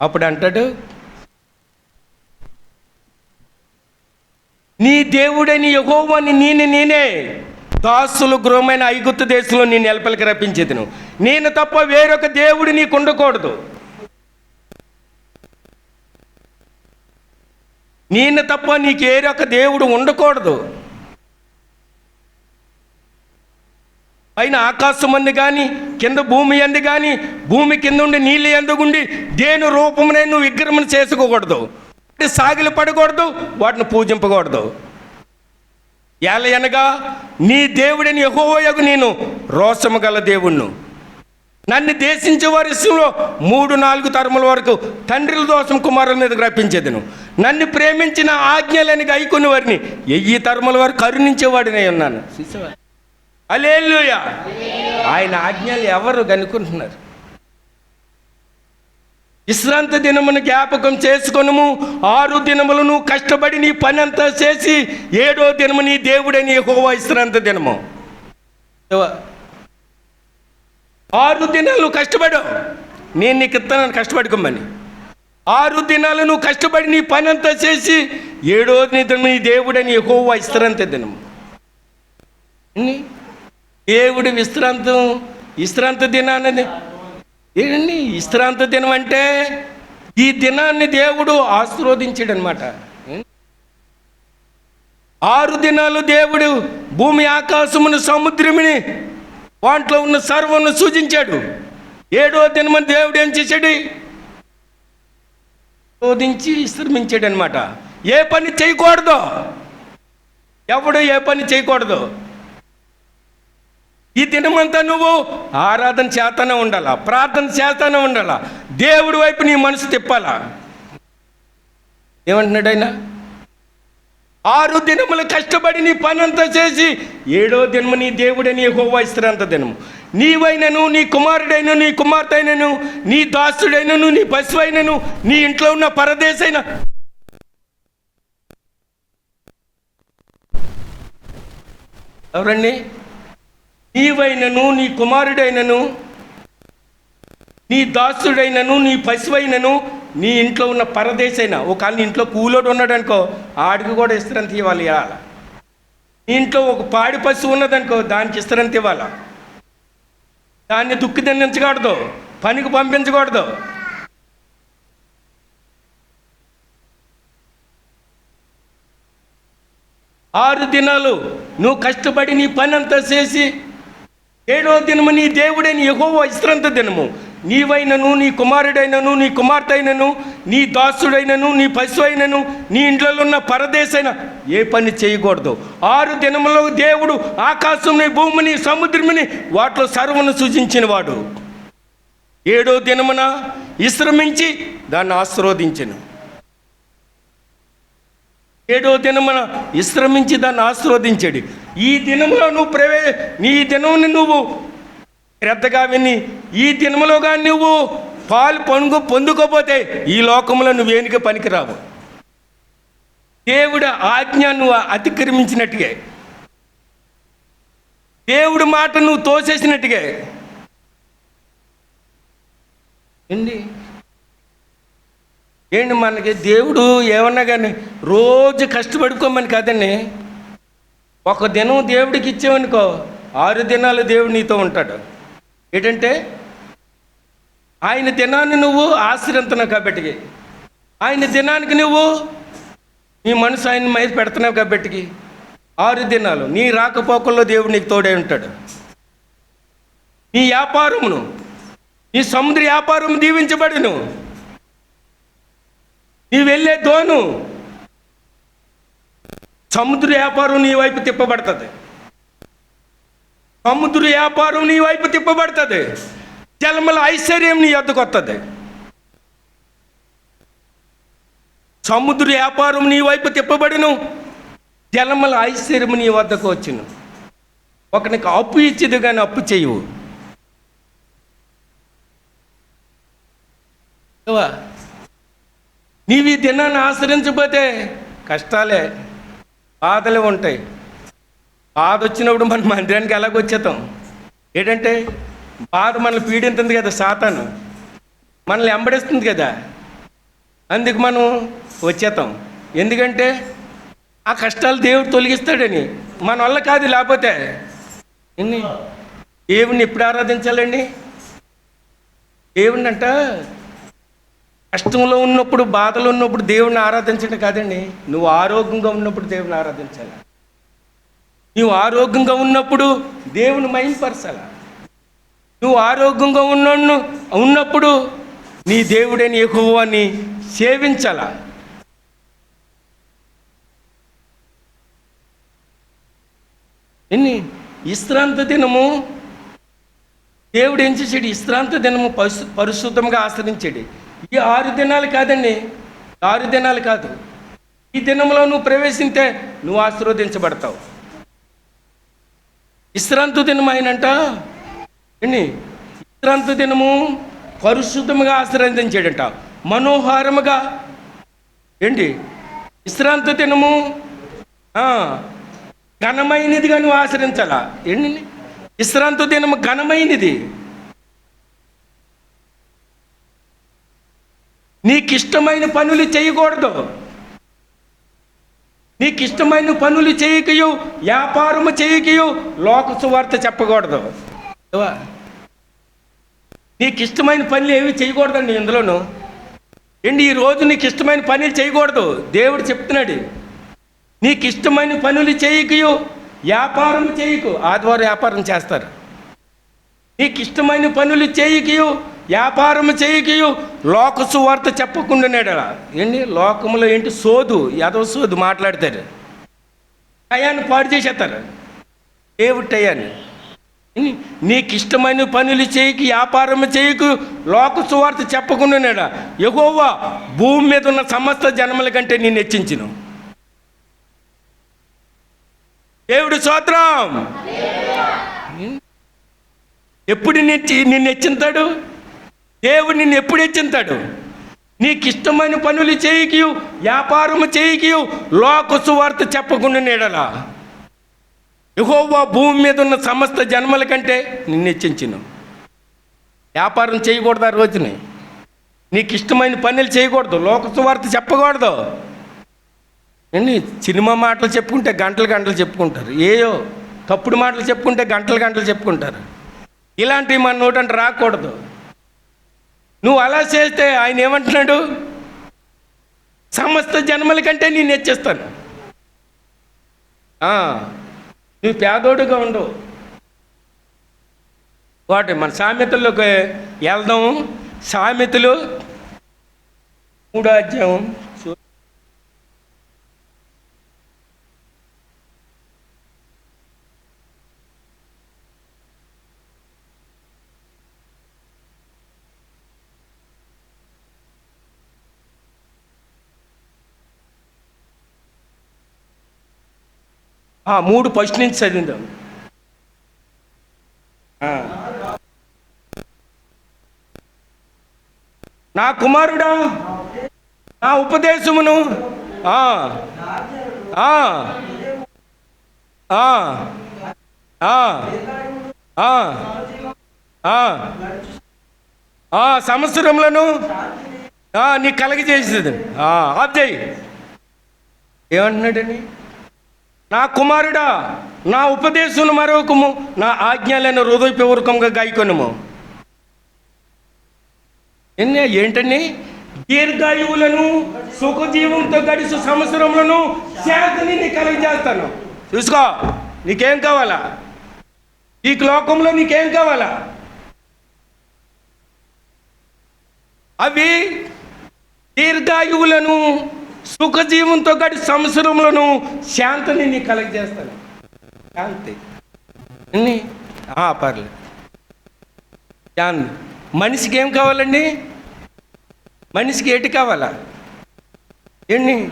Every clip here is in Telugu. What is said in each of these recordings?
అప్పుడు అంటాడు నీ దేవుడని యహోవని నేను నేనే. దాసులు గృహమైన ఐగుప్తు దేశంలో నేను నెలపలికి రప్పించేది నేను తప్ప వేరొక దేవుడు నీకు ఉండకూడదు. నేను తప్ప నీకు వేరొక దేవుడు ఉండకూడదు. పైన ఆకాశం అంది కానీ కింద భూమి ఎందు కానీ భూమి కింద ఉండి నీళ్ళు ఎందుకుండి దేని రూపమునే నువ్వు విగ్రహం చేసుకోకూడదు. సాగిలి పడకూడదు వాటిని పూజింపకూడదు. ఎలా నీ దేవుడిని యహోవయగు నేను రోషము గల దేవుణ్ణు. నన్ను దేశించే వారి విషయంలో మూడు నాలుగు తరముల వరకు తండ్రుల దోషం కుమారుల మీద రప్పించేదను నన్ను ప్రేమించిన ఆజ్ఞలని గైకొని వారిని ఎయ్యి తరముల వరకు కరుణించేవాడినే ఉన్నాను. అలేలుయ ఆయన ఆజ్ఞలు ఎవరు కనుక్కుంటున్నారు విశ్రాంత దినమును జ్ఞాపకం చేసుకొనుము. ఆరు దినములను కష్టపడి నీ పని అంతా చేసి ఏడో దినము నీ దేవుడని హోవా విశ్రాంత దినము. ఆరు దినాలు కష్టపడు. నేను నీకు ఇస్తాను కష్టపడుకోమని ఆరు దినాలు నువ్వు కష్టపడి నీ పని అంతా చేసి ఏడో దినము నీ దేవుడని హోవా విశ్రాంత దినము. దేవుడి విశ్రాంతం విశ్రాంతి దినాన్ని ఏంటండి? విశ్రాంతి దినం అంటే ఈ దినాన్ని దేవుడు ఆశీర్వదించాడు అనమాట ఆరు దినాలు దేవుడు భూమి ఆకాశమును సముద్రముని వాంట్లో ఉన్న సర్వమును సూచించాడు. ఏడో దినమని దేవుడు ఏం చేశాడు? శోధించి విశ్రమించాడు అనమాట ఏ పని చేయకూడదు. ఎవడు ఏ పని చేయకూడదు? ఈ దినమంతా నువ్వు ఆరాధన చేతనే ఉండాలా? ప్రార్థన చేతనే ఉండాలా? దేవుడి వైపు నీ మనసు తిప్పాలా? ఏమంటున్నాడు ఆయన ఆరు దినములు కష్టపడి నీ పనంతా చేసి ఏడో దినము నీ దేవుడని హోవా దినము. నీవైనను నీ కుమారుడైన నీ కుమార్తెనను నీ దాసుడైనను నీ పశువైనను నీ ఇంట్లో ఉన్న పరదేశైన ఎవరండి? నీవైనను నీ కుమారుడైనను నీ దాసుడైనను నీ పశువైనను నీ ఇంట్లో ఉన్న పరదేశైనా. ఒక నీ ఇంట్లో కూలోడు ఉన్నాడు అనుకో ఆడికి కూడా ఇస్తారని ఇవ్వాలి ఇవాళ నీ ఇంట్లో ఒక పాడి పశువు ఉన్నదనుకో దానికి ఇస్తారని తీవాల దాన్ని దుక్కి దండించకూడదు పనికి పంపించకూడదు. ఆరు దినాలు నువ్వు కష్టపడి నీ పని అంతా చేసి ఏడో దినము నీ దేవుడైన యెహోవా విశ్రాంత దినము. నీవైనను నీ కుమారుడైనను నీ కుమార్తె అయినను నీ దాసుడైనను నీ పశువైనను నీ ఇంట్లో ఉన్న పరదేశైన ఏ పని చేయకూడదు. ఆరు దినములో దేవుడు ఆకాశంని భూమిని సముద్రముని వాటిలో సర్వను సూచించిన వాడు ఏడో దినమున విశ్రమించి దాన్ని ఆశీర్వదించను. ఏడో దినమున విశ్రమించి దాన్ని ఆశీర్వదించాడు. ఈ దినంలో నువ్వు ప్రవే నీ దినముని నువ్వు శ్రద్ధగా విని ఈ దినములో కానీ నువ్వు పాలు పొంగు పొందుకోపోతే ఈ లోకంలో నువ్వేనికి పనికిరావు. దేవుడు ఆజ్ఞ నువ్వు అతిక్రమించినట్టుగా. దేవుడి మాట నువ్వు తోసేసినట్టుగా. ఏంటి ఏంటి మనకి? దేవుడు ఏమన్నా కానీ రోజు కష్టపడుకోమని కాదండి. ఒక దినం దేవుడికి ఇచ్చావనుకో ఆరు దినాలు దేవుడు నీతో ఉంటాడు. ఏంటంటే ఆయన దినాన్ని నువ్వు ఆశ్రయించున్నావు కాబట్టికి. ఆయన దినానికి నువ్వు నీ మనసు ఆయన మీద పెడుతున్నావు కాబట్టికి. ఆరు దినాలు నీ రాకపోకల్లో దేవుడు నీకు తోడే ఉంటాడు. నీ వ్యాపారమును నీ సముద్ర వ్యాపారం దీవించబడును. నీ వెళ్ళే దోను సముద్ర వ్యాపారం నీ వైపు తిప్పబడుతుంది. సముద్ర వ్యాపారం నీ వైపు తిప్పబడుతుంది. జలముల ఐశ్వర్యం నీ వద్దకు వస్తుంది. సముద్ర వ్యాపారం నీ వైపు తిప్పబడిను. జలముల ఐశ్వర్యం నీ వద్దకు వచ్చిను. ఒకనికి అప్పు ఇచ్చేది కానీ అప్పు చేయవు. నీవి నీవు ఈ దినాన్ని ఆశ్రయించబోతే కష్టాలే. బాధలు ఉంటాయి. బాధ వచ్చినప్పుడు మన మందిరానికి ఎలాగొచ్చేతాం ఏంటంటే బాధ మనల్ని పీడింతుంది కదా సాతాను. మనల్ని ఎంబడిస్తుంది కదా. అందుకు మనం వచ్చేస్తాం ఎందుకంటే ఆ కష్టాలు దేవుడు తొలగిస్తాడని. మన వల్ల కాదు లేకపోతే. దేవుణ్ణి ఎప్పుడు ఆరాధించాలండి? దేవుణ్ణి అంట కష్టంలో ఉన్నప్పుడు బాధలు ఉన్నప్పుడు దేవుణ్ణి ఆరాధించడం కాదండి. నువ్వు ఆరోగ్యంగా ఉన్నప్పుడు దేవుని ఆరాధించాల? నువ్వు ఆరోగ్యంగా ఉన్నప్పుడు దేవుని మైంపరచాల నువ్వు ఆరోగ్యంగా ఉన్న ఉన్నప్పుడు నీ దేవుడని ఎక్కువని సేవించాల? ఎన్ని విశ్రాంత దినము దేవుడు ఏం చేసాడు విశ్రాంత దినము పరిశు పరిశుద్ధంగా ఆచరించాడు ఈ ఆరు దినాలు కాదండి. ఆరు దినాలు కాదు. ఈ దినంలో నువ్వు ప్రవేశింటే నువ్వు ఆశీర్వదించబడతావు. విశ్రాంతి దినం ఆయనంట ఏంటి? విశ్రాంతి దినము పరిశుద్ధముగా ఆశీర్వదించాడంట. మనోహారముగా. ఏంటి? విశ్రాంతి దినము ఆ, ఘనమైనదిగా నువ్వు ఆచరించాలా ఏంటి? విశ్రాంతి దినము ఘనమైనది. నీకు ఇష్టమైన పనులు చేయకూడదు. నీకు ఇష్టమైన పనులు చేయకయు వ్యాపారము చేయకయు లోక సువార్త చెప్పకూడదు. నీకు ఇష్టమైన పనులు ఏవి చేయకూడదండి ఇందులోను. ఏంటి ఈ రోజు నీకు ఇష్టమైన పనులు చేయకూడదు. దేవుడు చెప్తున్నాడు. నీకు ఇష్టమైన పనులు చేయకయు వ్యాపారం చేయకు. ఆదివారం వ్యాపారం చేస్తారు. నీకు ఇష్టమైన పనులు చేయకయు వ్యాపారం చేయకయు లోక సువార్త చెప్పకుండానేడు ఏంటి లోకంలో ఏంటి? సోదు యాదవ సోదు మాట్లాడతారు. టయాన్ని పాడు చేసేస్తారు. దేవుడు టయాన్ని? నీకు ఇష్టమైన పనులు చేయకు వ్యాపారం చేయకు లోక సువార్త చెప్పకుండానేడా. ఎగోవా భూమి మీద ఉన్న సమస్త జన్మల కంటే నేను హెచ్చించును. దేవుడు స్తోత్రం. ఎప్పుడు నిన్ను నిన్ను హెచ్చింతాడు? దేవుడు నిన్ను ఎప్పుడు హెచ్చింతాడు? నీకు ఇష్టమైన పనులు చేయకియు వ్యాపారము చేయకియు లోక సువార్త చెప్పకుండా నీడలా? యెహోవా భూమి మీద ఉన్న సమస్త జన్మల కంటే నిన్ను హెచ్చించిన. వ్యాపారం చేయకూడదు ఆ రోజుని? నీకు ఇష్టమైన పనులు చేయకూడదు లోక సువార్త చెప్పకూడదు. సినిమా మాటలు చెప్పుకుంటే గంటలు గంటలు చెప్పుకుంటారు. ఏయో తప్పుడు మాటలు చెప్పుకుంటే గంటలు గంటలు చెప్పుకుంటారు. ఇలాంటివి మన నోటంటే రాకూడదు. నువ్వు అలా చేస్తే ఆయన ఏమంటున్నాడు? సమస్త జన్మల కంటే నేను హెచ్చిస్తాను. నువ్వు పేదోడుగా ఉండు. వాటి మన సామెతల్లోకి వెళ్దాం. సామెతలు మూడో అధ్యాయం చూ- ఆ, మూడు ఫస్ట్ నుంచి చదివిందాం నా కుమారుడా నా ఉపదేశమును ఆ, ఆ, సంవత్సరములను నీకు కలగజేసేది. ఆ, చేయి. ఏమంటున్నాడని నా కుమారుడా నా ఉపదేశమును మరొకము నా ఆజ్ఞలను హృదయపూర్వకంగా గాయకొనము. ఎన్ని ఏంటని దీర్ఘాయువులను సుఖజీవంతో గడిచు సంవత్సరములను శాంతిని నీకు కలిగజేస్తాను. చూసుకో నీకేం కావాలా? ఈ లోకంలో నీకేం కావాలా? అవి దీర్ఘాయువులను సుఖజీవంతో గడి సంవత్సరములను శాంతిని నీ కలగజేస్తాను శాంతి. ఎన్ని? పర్లేదు. శాంతి మనిషికి ఏం కావాలండి? మనిషికి ఏటి కావాలా? ఏండి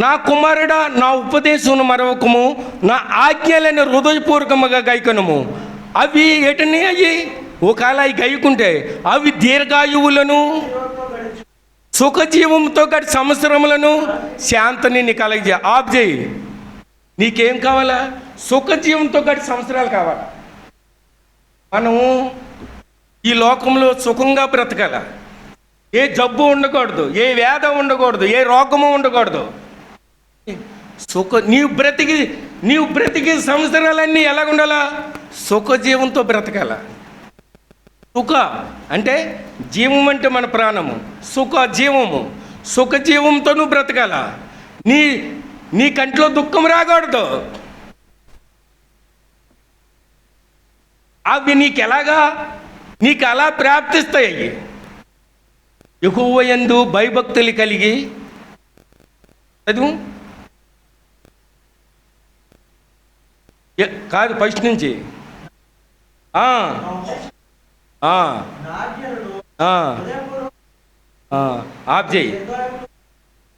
నా కుమారుడా నా ఉపదేశమును మరొకము నా ఆజ్ఞలను హృదయపూర్వకముగా గైకనము. అవి ఏటని అయ్యి? ఒకవేళ అవి గైకుంటే అవి దీర్ఘాయువులను సుఖజీవంతో గడి సంవత్సరములను శాంతిని నీ కలగజే ఆఫ్ చేయి. నీకేం కావాలా? సుఖజీవంతో గడి సంవత్సరాలు కావాలా. మనము ఈ లోకంలో సుఖంగా బ్రతకాల. ఏ జబ్బు ఉండకూడదు ఏ వేదం ఉండకూడదు ఏ రోగము ఉండకూడదు. సుఖ నీవు బ్రతికి నీవు బ్రతికి సంవత్సరాలన్నీ ఎలాగుండాలా? సుఖజీవంతో బ్రతకాల. సుఖ అంటే జీవం అంటే మన ప్రాణము. సుఖ జీవము. సుఖ జీవంతో నువ్వు బ్రతకాల. నీ నీ కంట్లో దుఃఖం రాకూడదు. అవి నీకు ఎలాగా నీకు అలా ప్రాప్తిస్తాయి. ఎక్కువ ఎందు భయభక్తులు కలిగి చదువు. కాదు ఫస్ట్ నుంచి. ఆ, చేయి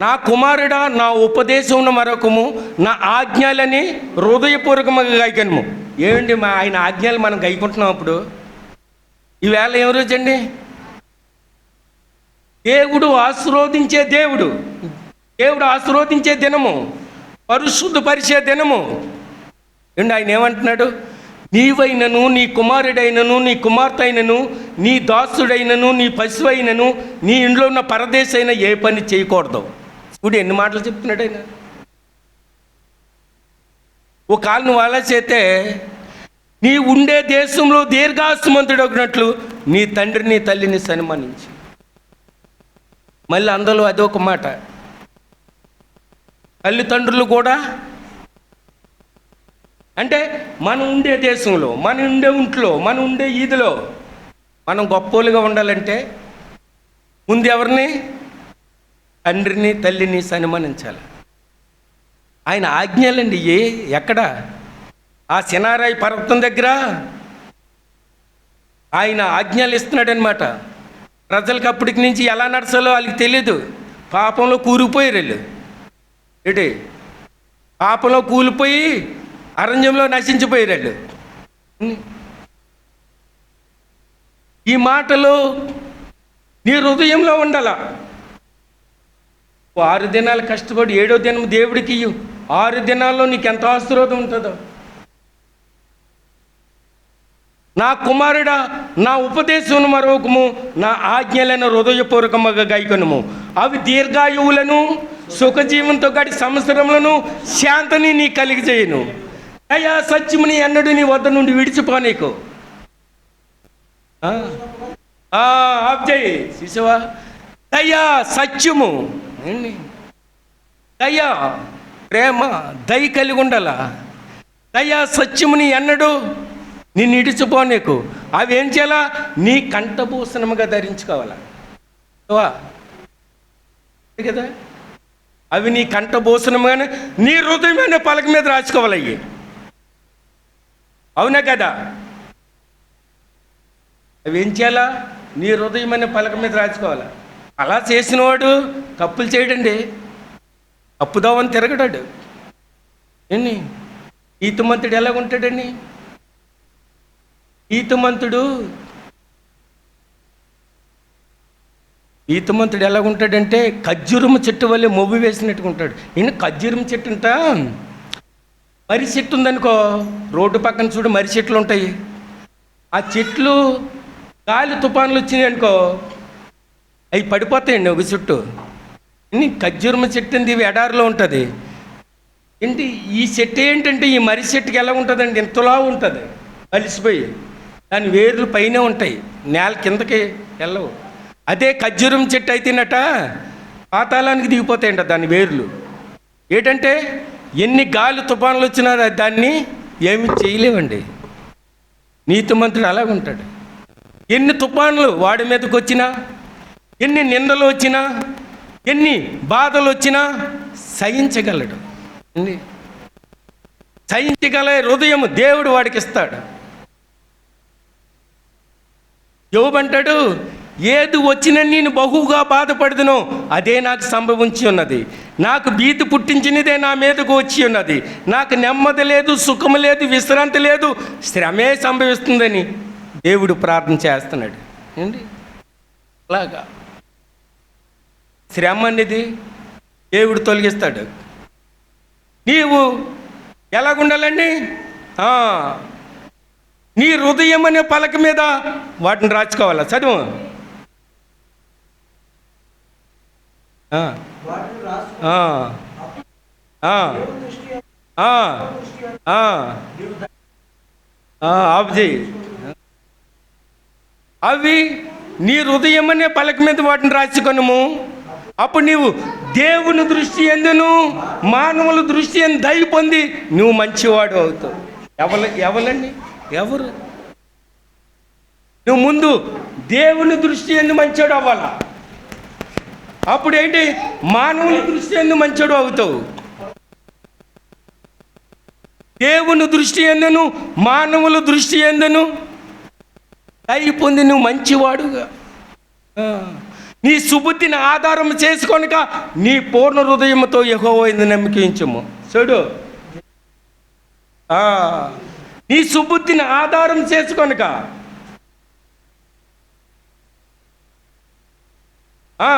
నా కుమారుడా నా ఉపదేశం మరొకము నా ఆజ్ఞలని హృదయపూర్వకంగా గైకనము ఏమండి మా ఆయన ఆజ్ఞలు మనం గైకుంటున్నాం అప్పుడు? ఈవేళ ఏం రోజండి దేవుడు ఆశీర్వదించే దేవుడు. దేవుడు ఆశీర్వదించే దినము. పరిశుద్ధపరిచే దినము. ఏంటి ఆయన ఏమంటున్నాడు? నీవైనను నీ కుమారుడైనను నీ కుమార్తె అయినను నీ దాసుడైనను నీ పశువైనను నీ ఇంట్లో ఉన్న పరదేశ అయినా ఏ పని చేయకూడదు. చూడు ఎన్ని మాటలు చెప్తున్నాడు ఆయన. ఒక కాలు నువ్వు అలా చేస్తే నీ ఉండే దేశంలో దీర్ఘాసుమంతుడు ఒకనట్లు నీ తండ్రి నీ తల్లిని సన్మానించి. మళ్ళీ అందులో అదొక మాట. తల్లిదండ్రులు కూడా అంటే మనం ఉండే దేశంలో మన ఉండే ఇంట్లో మనం ఉండే ఈదిలో మనం గొప్పోలుగా ఉండాలంటే ముందు ఎవరిని? తండ్రిని తల్లిని సన్మానించాలి. ఆయన ఆజ్ఞలండి ఏ ఎక్కడ? ఆ సినారాయి పర్వతం దగ్గర ఆయన ఆజ్ఞలు ఇస్తున్నాడనమాట ప్రజలకు అప్పటికి నుంచి ఎలా నడచాలో వాళ్ళకి తెలియదు పాపంలో కూరుకుపోయారు వీళ్ళు. ఏంటి? పాపంలో కూలిపోయి అరణ్యంలో నశించిపోయారు ఈ మాటలు నీ హృదయంలో ఉండాల. ఆరు దినాలు కష్టపడి ఏడో దినం దేవుడికి ఇయ్యు. ఆరు దినాల్లో నీకు ఎంత ఆశీర్వాదం ఉంటుందో. నా కుమారుడా నా ఉపదేశమును మరొకము నా ఆజ్ఞలను హృదయపూర్వకముగా గైకొనము అవి దీర్ఘాయువులను సుఖజీవంతో గడి సంవత్సరములను శాంతిని నీ కలిగి చేయను అయ్యా సత్యముని ఎన్నడు నీ వద్ద నుండి విడిచిపో నీకు. ఆ, చేయి శిశువా దయ్యా సత్యము. ఏంటి? దయ్యా ప్రేమ దయ కలిగి ఉండాల? దయ్యా సత్యముని ఎన్నడు నిన్ను ఇడిచిపో నీకు. అవి ఏం చేయాలా? నీ కంఠభూషణముగా ధరించుకోవాలా? వా. కదా? అవి నీ కంఠభూషణముగానే నీ హృదయమైన పలక మీద రాసుకోవాలి అవి అవునా కదా? అవి ఏం చేయాలా? నీ అనే పలక మీద రాసుకోవాలా? అలా చేసినవాడు తప్పులు చేయడండి. అప్పుదావని తిరగడాడు. ఏంటి ఈతమంతుడు ఎలా ఉంటాడండి? ఈతమంతుడు ఈతమంతుడు ఎలా ఉంటాడంటే చెట్టు వల్లే మొవ్వు వేసినట్టుగా ఉంటాడు. నేను ఖజ్జూరం చెట్టు ఉంటా మర్రి చెట్టు ఉందనుకో రోడ్డు పక్కన చూడు మర్రి చెట్లు ఉంటాయి. ఆ చెట్లు గాలి తుఫాన్లు వచ్చినాయి అనుకో అవి పడిపోతాయండి ఒక చుట్టూ. ఇన్ని ఖజ్జూరమ చెట్టు ఉంది ఇవి ఎడారిలో ఉంటుంది. ఏంటి ఈ చెట్టు ఏంటంటే ఈ మర్రి చెట్టుకి ఎలా ఉంటుందండి? ఇంతలా ఉంటుంది. కలిసిపోయి. దాని వేర్లు పైనే ఉంటాయి. నేల కిందకి వెళ్ళవు. అదే ఖజ్జూరం చెట్టు అయితేనట పాతాళానికి దిగిపోతాయంట దాని వేర్లు. ఏంటంటే ఎన్ని గాలి తుఫాన్లు వచ్చినా దాన్ని ఏమి చేయలేవండి. నీతిమంతుడు అలాగ ఉంటాడు. ఎన్ని తుఫాన్లు వాడి మీదకి వచ్చినా ఎన్ని నిందలు వచ్చినా ఎన్ని బాధలు వచ్చినా సహించగలడు. సహించగల హృదయం దేవుడు వాడికి ఇస్తాడు. యోబంటాడు ఏది వచ్చినా నేను బహుగా బాధపడుదునో అదే నాకు సంభవించి ఉన్నది. నాకు భీతి పుట్టించినదే నా మీదకు వచ్చి ఉన్నది. నాకు నెమ్మది లేదు సుఖం లేదు విశ్రాంతి లేదు శ్రమే సంభవిస్తుందని దేవుడు ప్రార్థన చేస్తున్నాడు. ఏంటి? అలాగా. శ్రమ అనేది దేవుడు తొలగిస్తాడు. నీవు ఎలాగుండాలండి? నీ హృదయం అనే పలక మీద వాటిని రాచుకోవాలా చదువు ఆ, వాటిని రాసు ఆ, ఆ, ఆ, ఆ, ఆ, ఆఫ్ చేయి అవి నీ హృదయమనే పలక మీద వాటిని రాసుకొనము. అప్పుడు నీవు దేవుని దృష్టి ఎందును? మానవుల దృష్టి ఎందు దయ పొంది నువ్వు మంచివాడు అవుతావు. ఎవరు ఎవరండి ఎవరు? నువ్వు ముందు దేవుని దృష్టి ఎందు మంచివాడు అవ్వాలా? అప్పుడు ఏంటి మానవుని దృష్టి ఎందు మంచోడు అవుతావు? దేవుని దృష్టి ఎందును మానవుల దృష్టి ఎందును దయ పొంది నువ్వు మంచివాడుగా. నీ సుబుద్ధిని ఆధారం చేసుకొనక నీ పూర్ణ హృదయంతో యెహోవాయందు నమ్మకించము చూడు. ఆ. నీ సుబుద్ధిని ఆధారం చేసుకొనక. ఆ.